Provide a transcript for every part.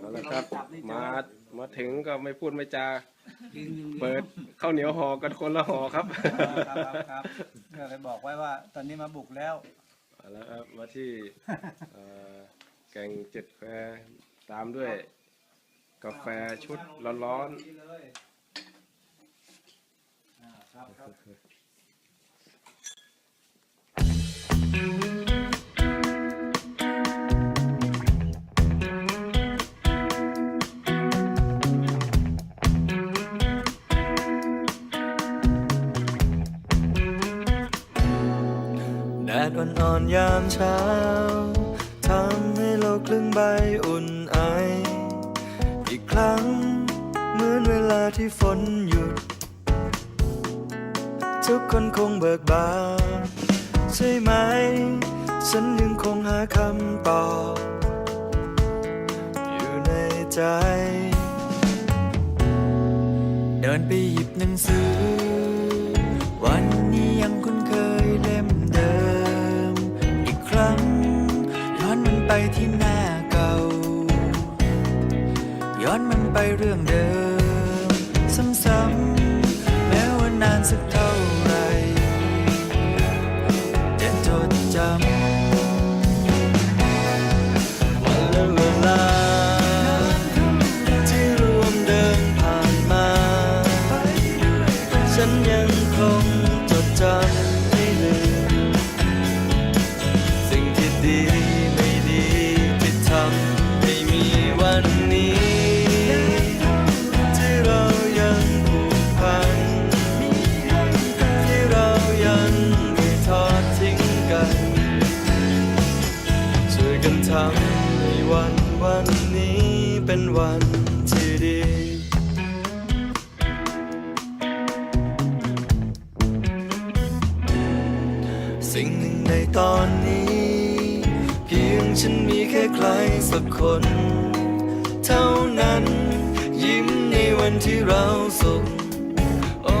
เอาละครับ มามาถึงก็ไม่พูดไม่จา กินอย่างเปิดข้าวเหนียวห่อกันคนละห่อครับครับครับครับก็เลยบอกไว้ว่า ตอนนี้มาบุกแล้วเอาละครับมาที่เอ่อแกงเจ็ดแควตามด้วย กาแฟชุดร้อนครับครับแดดอ่อนๆยามเช้าทำให้โลกคลึงใบอุ่นไอ อีกครั้งเหมือนเวลาที่ฝนหยุด ทุกคนคงเบิกบานใช่ไหม ฉันยังคงหาคำตอบ อยู่ในใจ เดินไปหยิบหนังสือ สักเท่าไหรจะจดจำวันและเวลา ที่รวมเดินผ่านมา ฉันยังคง สิ่งหนึ่งในตอนนี้ เพียงฉันมีแค่ใครสักคน เท่านั้น ยิ้มในวันที่เราสุข โอ้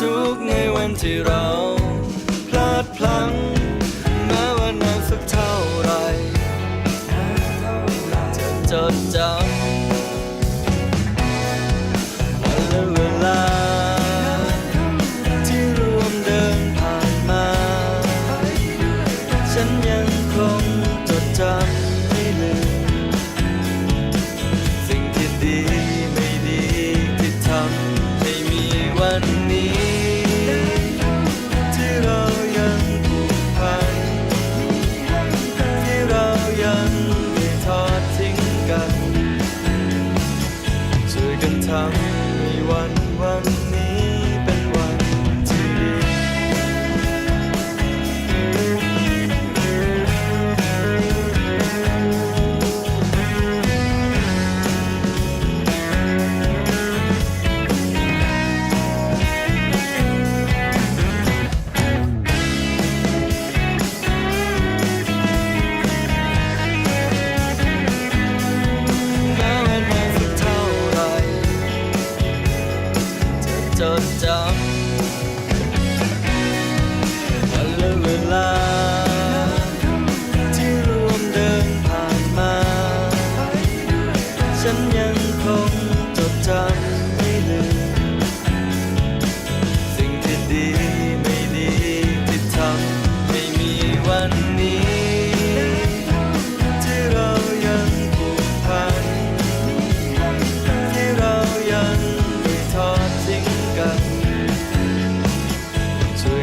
ทุกในวันที่เรา พลาดพลั้งแม้ว่านานสักเท่าไหรจะจดจำ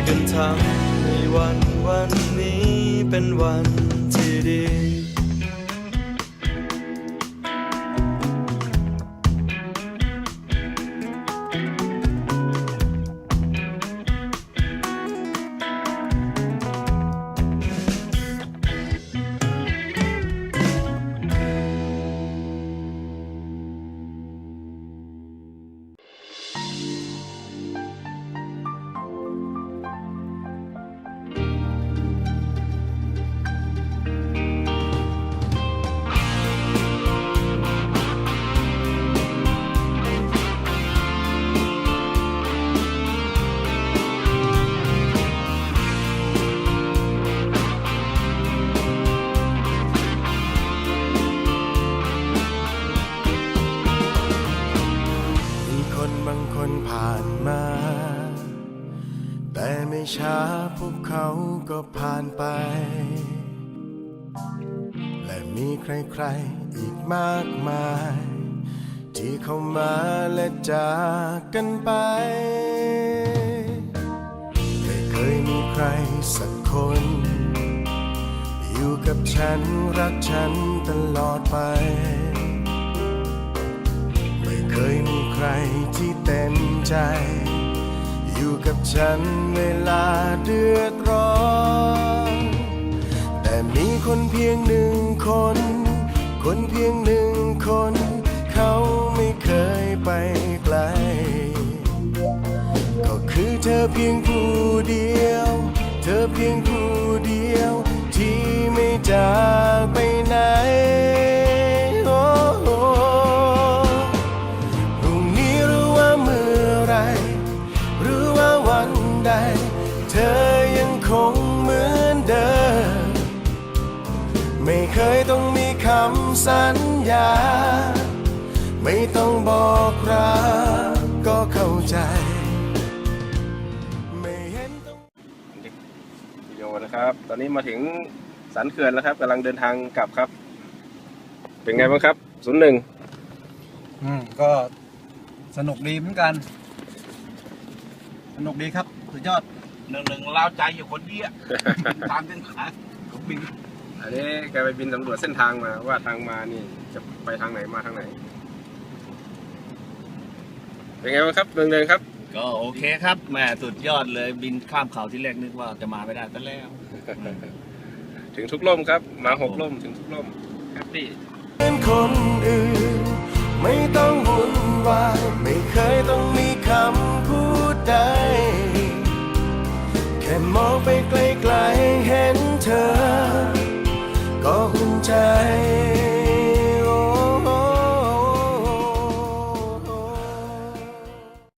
กันทำให้วันวันนี้เป็นวันที่ดีานมา แต่ไม่ช้าพวกเขาก็ผ่านไป และมีใครๆอีกมากมาย ที่เข้ามาและจากกันไป ไม่เคยมีใครสักคน อยู่กับฉันรักฉันตลอดไป ใครที่เต็มใจ อยู่กับฉันเวลาเดือดร้อน แต่มีคนเพียงหนึ่งคน คนเพียงหนึ่งคน เขาไม่เคยไปไกล ก็คือเธอเพียงผู้เดียว เธอเพียงผู้เดียวที่ไม่จากำสัญญา ไม่ต้องบอกรักก็เข้าใจ ไม่เห็นต้องวิดีโอนะครับ ตอนนี้มาถึงสันเขื่อนแล้วครับกำลังเดินทางกลับครับ เป็นไงบ้างครับศูนย์หนึ่งอืมก็สนุกดีเหมือนกัน สนุกดีครับ สุดยอดหนึ่งหนึ่งเล่าใจอยู่คนเดียว ตามเส้นทางของบิน อันนี้แกไปบินสำรวจเส้นทางมาว่าทางมานี่จะไปทางไหนมาทางไหน เป็นไงบ้างครับเดินเดินครับ ก็โอเคครับแหมสุดยอดเลยบินข้ามเขาที่แรกนึกว่าจะมาไม่ได้ซะแล้ว ถึงทุกล่มครับมาหกล่มถึงทุกล่มแฮปปี้เป็นคนอื่น ไม่ต้องวุ่นวาย ไม่เคยต้องมี